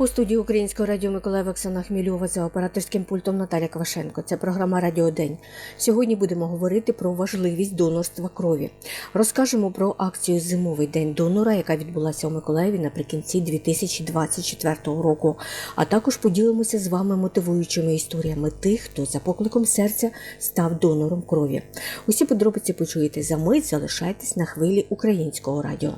У студії Українського радіо Миколаїв Оксана Хмільова за операторським пультом Наталя Квашенко. Це програма Радіо День. Сьогодні будемо говорити про важливість донорства крові. Розкажемо про акцію Зимовий день донора, яка відбулася у Миколаєві наприкінці 2024 року. А також поділимося з вами мотивуючими історіями тих, хто за покликом серця став донором крові. Усі подробиці почуєте за мить. Залишайтесь на хвилі українського радіо.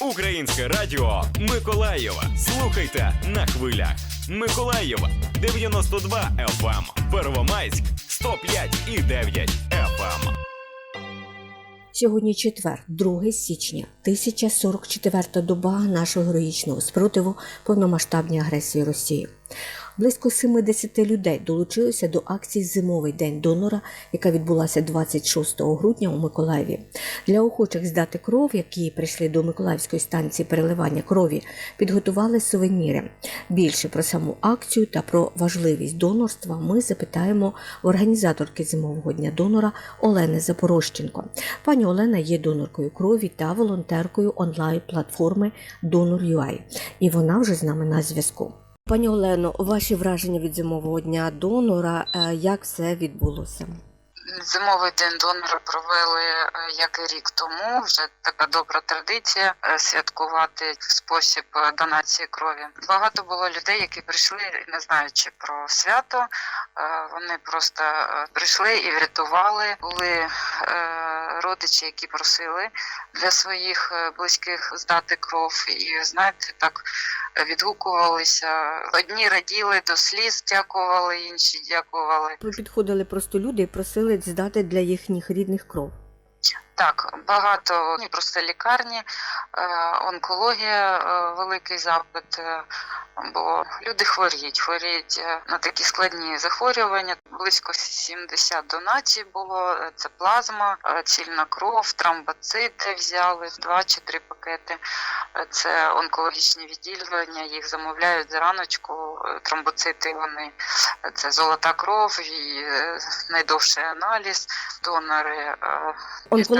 Українське радіо Миколаєва. Слухайте на хвилях. Миколаєва 92 FM, Первомайськ 105 і 9 FM. Сьогодні четвер, 2 січня, 1044 доба нашого героїчного спротиву повномасштабній агресії Росії. Близько 70 людей долучилися до акції Зимовий день донора, яка відбулася 26 грудня у Миколаєві. Для охочих здати кров, які прийшли до Миколаївської станції переливання крові, підготували сувеніри. Більше про саму акцію та про важливість донорства ми запитаємо в організаторки зимового дня донора Олени Запорожченко. Пані Олена є доноркою крові та волонтеркою онлайн-платформи Donor.ua. І вона вже з нами на зв'язку. Пані Олено, ваші враження від зимового дня донора, е, як все відбулося? Зимовий день донора провели е, як і рік тому. Вже така добра традиція е, святкувати спосіб донації крові. Багато було людей, які прийшли, не знаючи про свято. Вони просто прийшли і врятували. Були родичі, які просили для своїх е, близьких здати кров. І знаєте, так відгукувалися. Одні раділи до сліз, дякували, інші дякували. Підходили просто люди і просили здати для їхніх рідних кров. Так, багато ні, просто лікарні, е, онкологія, е, великий запит, е, бо люди хворіють, хворіють на такі складні захворювання. Близько 70 донацій було. Це плазма, цільна кров, тромбоцити взяли два чи три пакети. Це онкологічні відділення. Їх замовляють зраночку. Тромбоцити вони це золота кров і найдовший аналіз. Донори е,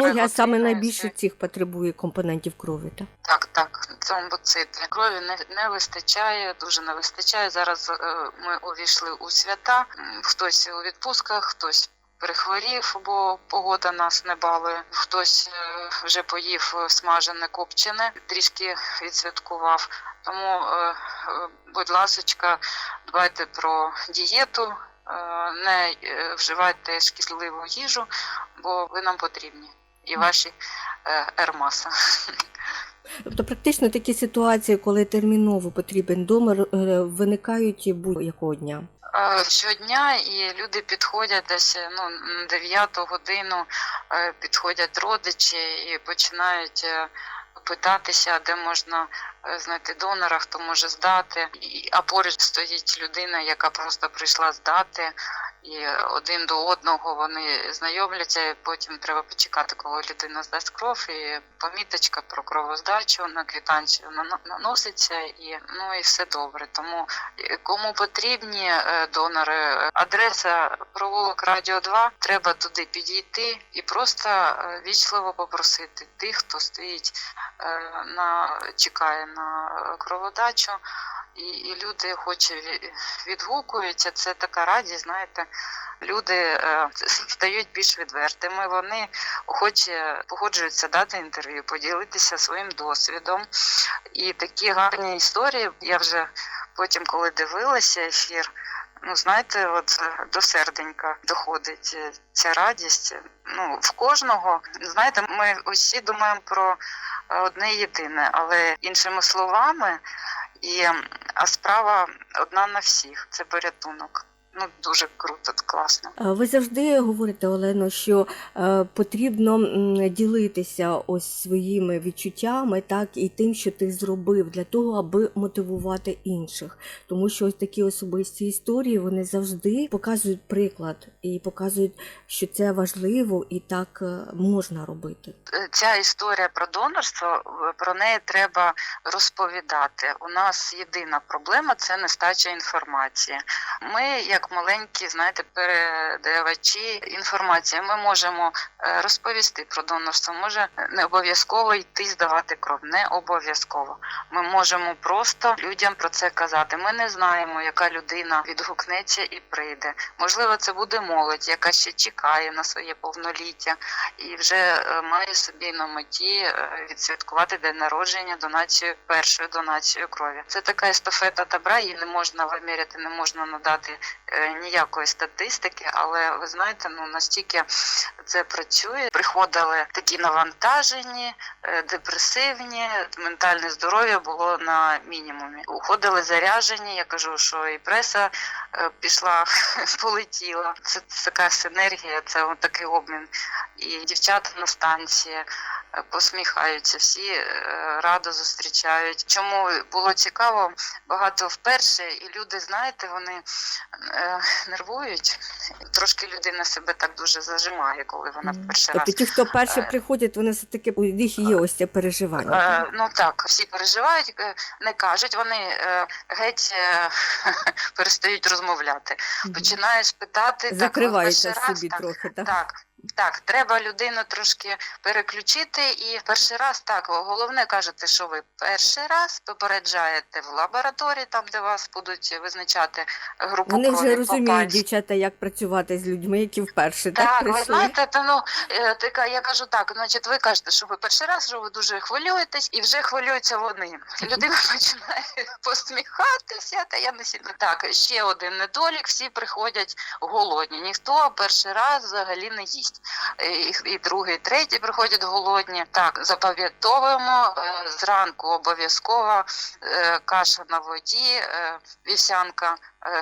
Онкологія саме найбільше цих потребує компонентів крові. Так? Так, так, тромбоцити. Крові не, не вистачає, дуже не вистачає. Зараз е, ми увійшли у свята. Хтось у відпусках, хтось перехворів, бо погода нас не балує. Хтось е, вже поїв смажене копчене, трішки відсвяткував. Тому, е, будь ласочка, дбайте про дієту. Не вживайте шкідливу їжу, бо ви нам потрібні. І ваші е, ермаса. Тобто, практично такі ситуації, коли терміново потрібен донор, е, виникають будь-якого дня. Е, Щодня і люди підходять десь ну, на 9 годину підходять родичі і починають питатися, де можна знайти донора, хто може здати. А поруч стоїть людина, яка просто прийшла здати. І один до одного вони знайомляться, і потім треба почекати, коли людина здасть кров, і поміточка про кровоздачу на квитанцію нано- наноситься, і ну і все добре. Тому е, кому потрібні е, донори, е, адреса провулок Радіо 2, треба туди підійти і просто е, вічливо попросити тих, хто стоїть е, на чекає на кроводачу. І, і люди хоч відгукуються, це така радість, знаєте. Люди е, стають більш відвертими. Вони охоче погоджуються дати інтерв'ю, поділитися своїм досвідом. І такі гарні історії. Я вже потім, коли дивилася ефір, ну знаєте, от е, до серденька доходить е, ця радість. Ну, в кожного, знаєте, ми усі думаємо про е, одне єдине, але іншими словами, і а справа одна на всіх це порятунок. Ну дуже круто, класно. Ви завжди говорите, Олено, що е, потрібно ділитися ось своїми відчуттями, так і тим, що ти зробив, для того, аби мотивувати інших. Тому що ось такі особисті історії вони завжди показують приклад і показують, що це важливо і так е, можна робити. Е, Ця історія про донорство про неї треба розповідати. У нас єдина проблема це нестача інформації. Ми, як маленькі, знаєте, передавачі інформації. Ми можемо е, розповісти про донорство. Може не обов'язково йти здавати кров, не обов'язково. Ми можемо просто людям про це казати. Ми не знаємо, яка людина відгукнеться і прийде. Можливо, це буде молодь, яка ще чекає на своє повноліття і вже е, має собі на меті е, відсвяткувати день народження донацією першою донацією крові. Це така естафета добра, її не можна виміряти, не можна надати ніякої статистики, але ви знаєте, ну настільки це працює. Приходили такі навантажені, е, депресивні, ментальне здоров'я було на мінімумі. Уходили заряжені. Я кажу, що і преса е, пішла, полетіла. Це така синергія, це такий обмін. І дівчата на станції е, посміхаються, всі е, радо зустрічають. Чому було цікаво, багато вперше, і люди, знаєте, вони е, нервують. Трошки людина себе так дуже зажимає, коли вона вперше раз. Тобто ті, хто перше Е, приходять, вони все таки у них є ось це переживання. Е, ну так, всі переживають, е, не кажуть, вони е, геть е, перестають розмовляти. Починаєш питати, так, перший раз, собі так, трохи, так? Так, так, треба людину трошки переключити і перший раз так. Головне кажете, що ви перший раз попереджаєте в лабораторії, там де вас будуть визначати групу Вони крові вже розуміють, пальцю. дівчата, як працювати з людьми, які вперше так, Так, ви знаєте, та ну е, така, я кажу так, значить, ви кажете, що ви перший раз, що ви дуже хвилюєтесь, і вже хвилюються вони. Людина починає посміхатися, та я не сильно так. Ще один недолік, всі приходять голодні. Ніхто перший раз взагалі не їсть. І, і другий, і третій приходять голодні. Так, запам'ятовуємо е, зранку обов'язково е, каша на воді, е, вівсянка,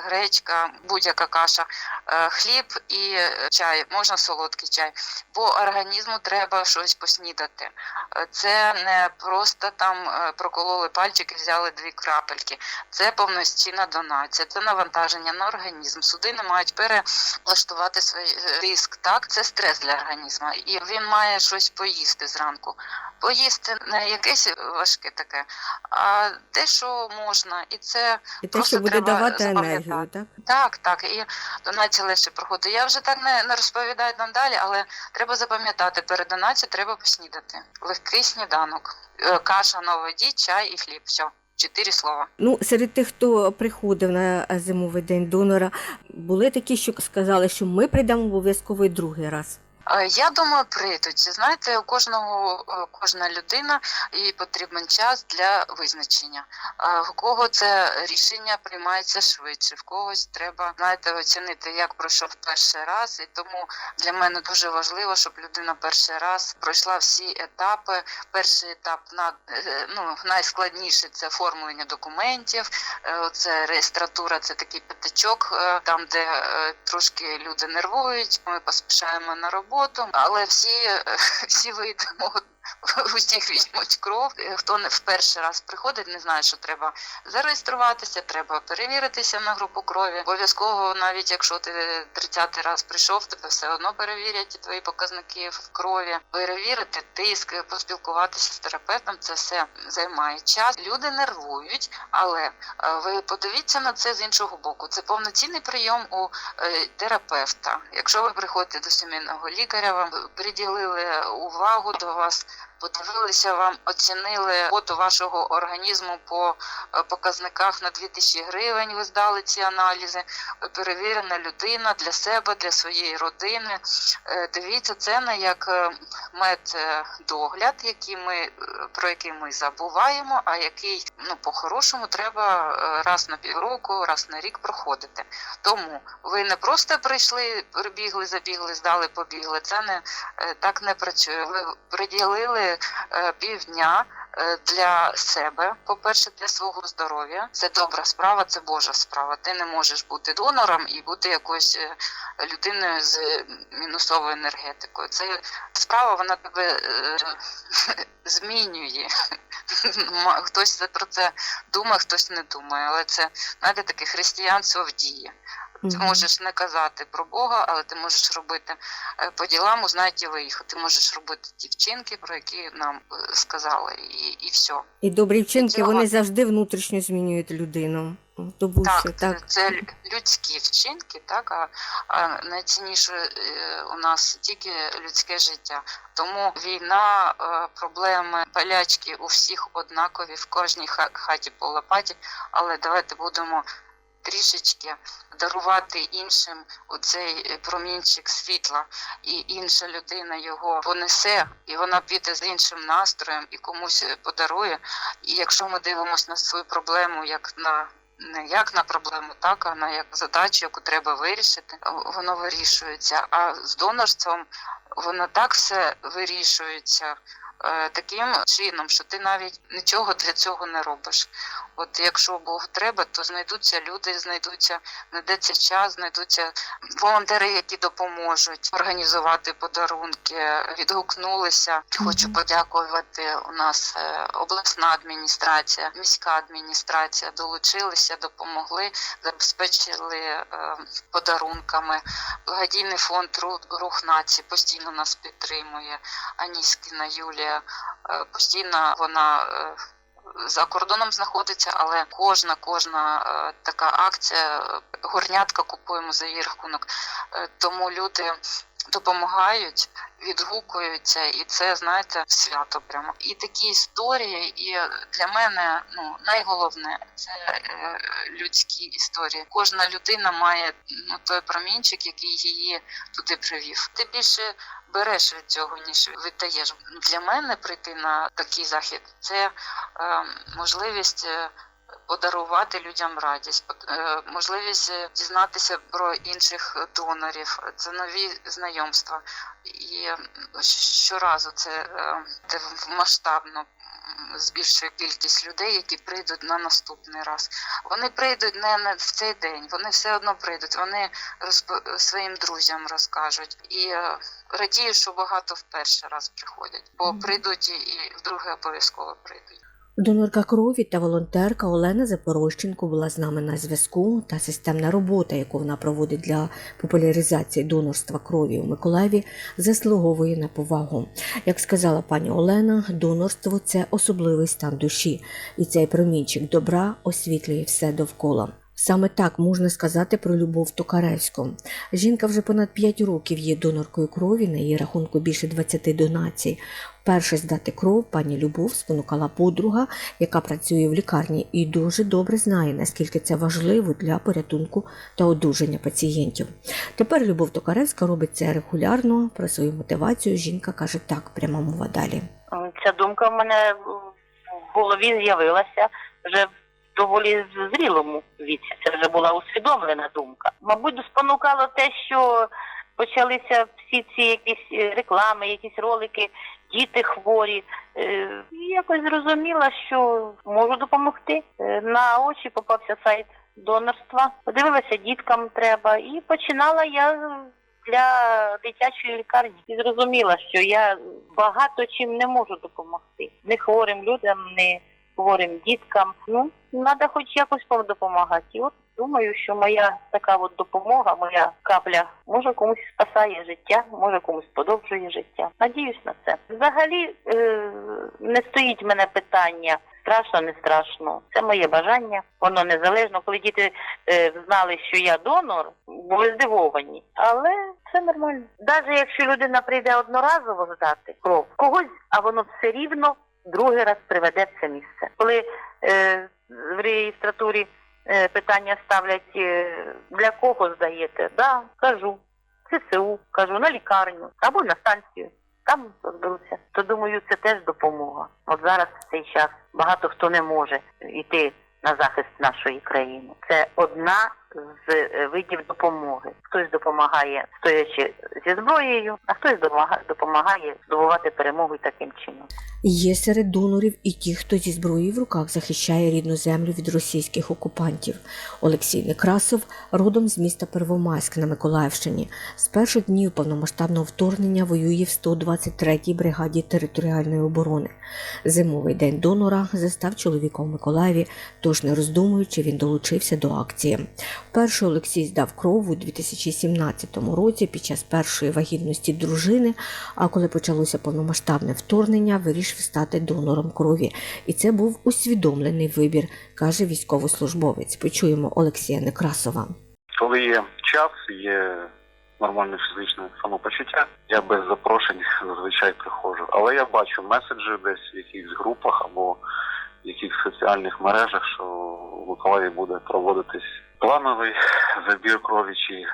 гречка, будь-яка каша е, хліб і е, чай, можна солодкий чай, бо організму треба щось поснідати. Е, Це не просто там е, прокололи пальчики, взяли дві крапельки. Це повноцінна донація, це навантаження на організм. Судини мають перелаштувати свій е, тиск. Так, це стрес для організму, і він має щось поїсти зранку. Поїсти не якесь важке таке, а те, що можна, і це І те, просто що буде треба давати запам'ятати. Енергію, так? так, так, і донація проходить. Я вже так не, не розповідаю нам далі, але треба запам'ятати, перед донацією треба поснідати. Легкий сніданок, Е, каша на воді, чай і хліб. Все, чотири слова. Ну, серед тих, хто приходив на зимовий день донора, були такі, що сказали, що ми прийдемо обов'язково і другий раз. Е, Я думаю, прийдуть. Знаєте, у кожного е, кожна людина їй потрібен час для визначення. Е, У кого це рішення приймається швидше, в когось треба знаєте, оцінити, як пройшов перший раз. І тому для мене дуже важливо, щоб людина перший раз пройшла всі етапи. Перший етап на ну найскладніший це оформлення документів. Це реєстратура, це такий п'ятачок, там де трошки люди нервують. Ми поспішаємо на роботу, але всі, е, всі вийдемо. Усіх візьмуть кров. Е, Хто не в перший раз приходить, не знає, що треба зареєструватися, треба перевіритися на групу крові. Обов'язково, навіть якщо ти 30-й раз прийшов, тебе все одно перевірять твої показники в крові. Перевірити тиск, поспілкуватися з терапевтом. Це все займає час. Люди нервують, але е, ви подивіться на це з іншого боку. Це повноцінний прийом у е, терапевта. Якщо ви приходите до сімейного лікаря, вам приділили увагу до вас. Подивилися вам, оцінили роботу вашого організму по е, показниках на 2000 гривень. Ви здали ці аналізи. Перевірена людина для себе, для своєї родини. Е, Дивіться, це не як е, меддогляд, який ми про який ми забуваємо, а який ну по-хорошому треба раз на півроку, раз на рік проходити. Тому ви не просто прийшли, прибігли, забігли, здали, побігли. Це не так не працює. Ви приділили е, півдня е, для себе, по-перше, для свого здоров'я. Це добра справа, це Божа справа. Ти не можеш бути донором і бути якоюсь е, людиною з мінусовою енергетикою. Це справа, вона тебе змінює. Хтось про це думає, хтось не думає. Але це знаєте, таке християнство в дії. Ти можеш не казати про Бога, але ти можеш робити е, по ділам, узнають і виїхати. Ти можеш робити ті вчинки, про які нам е, сказали, і, і все. І добрі вчинки цього- вони завжди внутрішньо змінюють людину. То був Так, ще, так. це людські вчинки, так, а, а найцінніше е, у нас тільки людське життя. Тому війна, проблеми, болячки у всіх однакові, в кожній ха- хаті по лопаті, але давайте будемо трішечки дарувати іншим оцей е, промінчик світла, і інша людина його понесе, і вона піде з іншим настроєм і комусь е, подарує. І якщо ми дивимося на свою проблему як на не як на проблему, так а на як задачу, яку треба вирішити, воно вирішується. А з донорством воно так все вирішується е, таким чином, що ти навіть нічого для цього не робиш. От якщо Бог треба, то знайдуться люди, знайдуться, знайдеться час, знайдуться волонтери, які допоможуть організувати подарунки. Відгукнулися. Хочу подякувати. У нас е, обласна адміністрація, міська адміністрація долучилися, допомогли, забезпечили е, подарунками. Благодійний фонд «Ру- рух нації постійно нас підтримує. Аніскіна Юлія е, постійно вона. За кордоном знаходиться, але кожна кожна е, така акція, горнятка купуємо за її рахунок. Е, тому люди допомагають, відгукуються, і це знаєте свято прямо. І такі історії, і для мене ну найголовне це е, людські історії. Кожна людина має ну той промінчик, який її туди привів. Ти більше береш від цього, ніж віддаєш. Для мене прийти на такий захід це е, можливість. Подарувати людям радість, е, можливість е, дізнатися про інших донорів, це нові знайомства. І щоразу це, е, масштабно збільшує кількість людей, які прийдуть на наступний раз. Вони прийдуть не в цей день, вони все одно прийдуть. Вони розп- своїм друзям розкажуть. І радію, що багато в перший раз приходять, бо прийдуть і вдруге обов'язково прийдуть. Донорка крові та волонтерка Олена Запорожченко була з нами на зв'язку та системна робота, яку вона проводить для популяризації донорства крові у Миколаєві, заслуговує на повагу. Як сказала пані Олена, донорство це особливий стан душі, і цей промінчик добра освітлює все довкола. Саме так можна сказати про Любов Токаревську. Жінка вже понад 5 років є доноркою крові, на її рахунку більше 20 донацій. Перше здати кров пані Любов спонукала подруга, яка працює в лікарні і дуже добре знає, наскільки це важливо для порятунку та одужання пацієнтів. Тепер Любов Токаревська робить це регулярно. Про свою мотивацію жінка каже так, пряма мова далі. Ця думка в мене в голові з'явилася вже доволі зрілому віці. Це вже була усвідомлена думка. Мабуть, спонукало те, що почалися всі ці якісь е, реклами, якісь ролики, діти хворі. Е, і Якось зрозуміла, що можу допомогти. Е, На очі попався сайт донорства. Подивилася, діткам треба, і починала я для дитячої лікарні і зрозуміла, що я багато чим не можу допомогти. Не хворим людям, не хворим діткам. Ну, треба хоч якось допомагати. І от думаю, що моя така от допомога, моя капля, може комусь спасає життя, може комусь подовжує життя. Надіюсь на це. Взагалі е, не стоїть мене питання. Страшно, не страшно. Це моє бажання. Воно незалежно. Коли діти е, знали, що я донор, були здивовані. Але все нормально. Навіть якщо людина прийде одноразово здати кров когось, а воно все рівно другий раз приведе в це місце. Коли е, в реєстратурі е, питання ставлять, е, для кого здаєте, да, кажу. ЦСУ, кажу, на лікарню або на станцію. Там розберуться. То думаю, це теж допомога. От зараз в цей час багато хто не може йти на захист нашої країни. Це одна з е, видів допомоги. Хтось допомагає стоячи зі зброєю, а хтось допомагає, здобувати перемогу таким чином. Є серед донорів і ті, хто зі зброєю в руках захищає рідну землю від російських окупантів. Олексій Некрасов родом з міста Первомайськ на Миколаївщині. З перших днів повномасштабного вторгнення воює в 123-й бригаді територіальної оборони. Зимовий день донора застав чоловіка у Миколаєві, тож не роздумуючи, він долучився до акції. Вперше Олексій здав кров у 2017 році під час першої вагітності дружини. А коли почалося повномасштабне вторгнення, вирішив стати донором крові. І це був усвідомлений вибір, каже військовослужбовець. Почуємо Олексія Некрасова. Коли є час, є нормальне фізичне самопочуття, я без запрошень зазвичай приходжу. Але я бачу меседжі десь в якихось групах або в якихось соціальних мережах, що в Миколаєві буде проводитись плановий забір крові, чи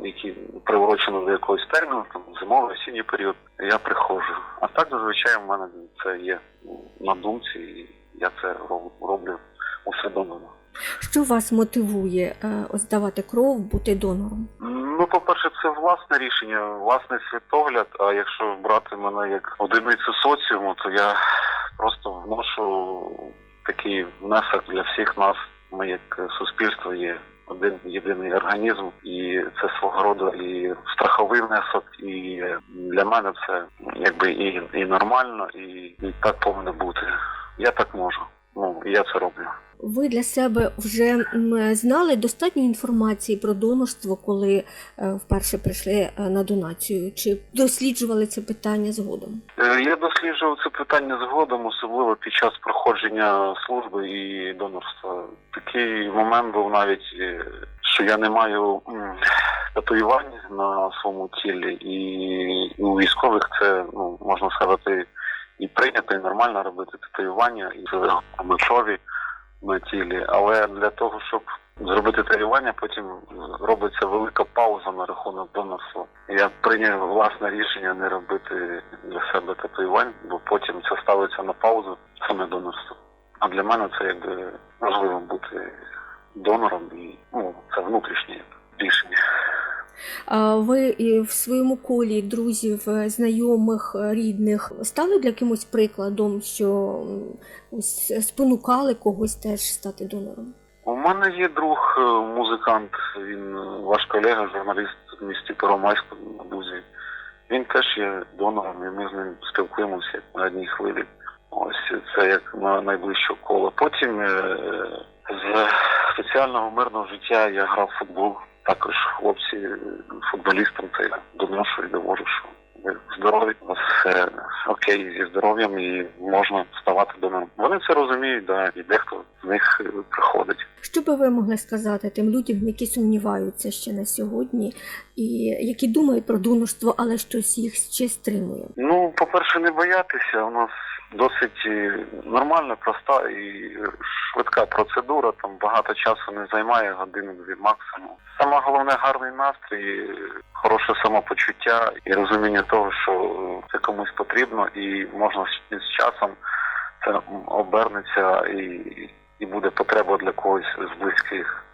м, який приурочено до якогось терміну, там зимовий осінній період. Я приходжу. А так зазвичай в мене це є на думці, і я це роб- роблю усвідомлено. Що вас мотивує е, здавати кров, бути донором? Ну, по-перше, це власне рішення, власний світогляд. А якщо брати мене як одиницю соціуму, то я просто вношу такий внесок для всіх нас. Ми як суспільство є один єдиний організм, і це свого роду і страховий внесок, і для мене це якби і, і нормально, і, і так повинно бути. Я так можу. Ну і я це роблю. Ви для себе вже знали достатньо інформації про донорство, коли е, вперше прийшли е, на донацію? Чи досліджували це питання згодом? Е, Я досліджував це питання згодом, особливо під час проходження служби і донорства. Такий момент був навіть, що я не маю татуювань на своєму тілі, і у військових це ну можна сказати і прийнято, і нормально робити татуювання і крові на тілі. Але для того, щоб зробити татуювання, потім робиться велика пауза на рахунок донорства. Я прийняв власне рішення не робити для себе татуювань, бо потім це ставиться на паузу саме донорство. А для мене це якби важливо бути донором і ну це внутрішнє рішення. Ви в своєму колі друзів, е, знайомих, е, рідних стали для кимось прикладом, що ось спонукали когось теж стати донором? У мене є друг е, музикант, він е, ваш колега, журналіст в місті Первомайську на Бузі. Він теж є донором, і ми з ним спілкуємося на одній хвилі. Ось це як на найближче коло. Потім е, з соціального мирного життя я грав в футбол. Також хлопці е, футболістам це я доношу і довожу, що ви здорові, у вас все окей зі здоров'ям і можна ставати донором. Вони це розуміють, да, і дехто з них е, приходить. Що би ви могли сказати тим людям, які сумніваються ще на сьогодні, і які думають про донорство, але щось їх ще стримує? Ну, по-перше, не боятися. У нас досить е, нормальна, проста і швидка процедура. Там багато часу не займає годину-дві максимум. Саме головне гарний настрій, хороше самопочуття і розуміння того, що е, це комусь потрібно, і можна з часом це обернеться і, і буде потреба для когось з близьких.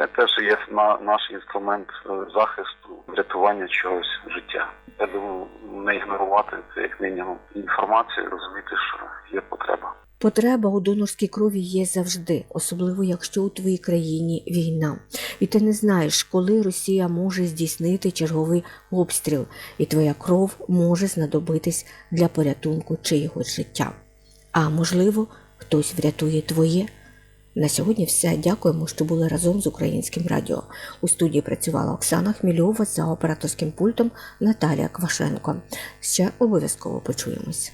Це теж є на наш інструмент е, захисту, врятування чогось життя. Я думаю, не ігнорувати це як мінімум інформацію, розуміти, що є потреба. Потреба у донорській крові є завжди, особливо якщо у твоїй країні війна, і ти не знаєш, коли Росія може здійснити черговий обстріл, і твоя кров може знадобитись для порятунку чиєгось життя. А можливо, хтось врятує твоє. На сьогодні все. Дякуємо, що були разом з українським радіо. У студії працювала Оксана Хмільова за операторським пультом Наталія Квашенко. Ще обов'язково почуємось.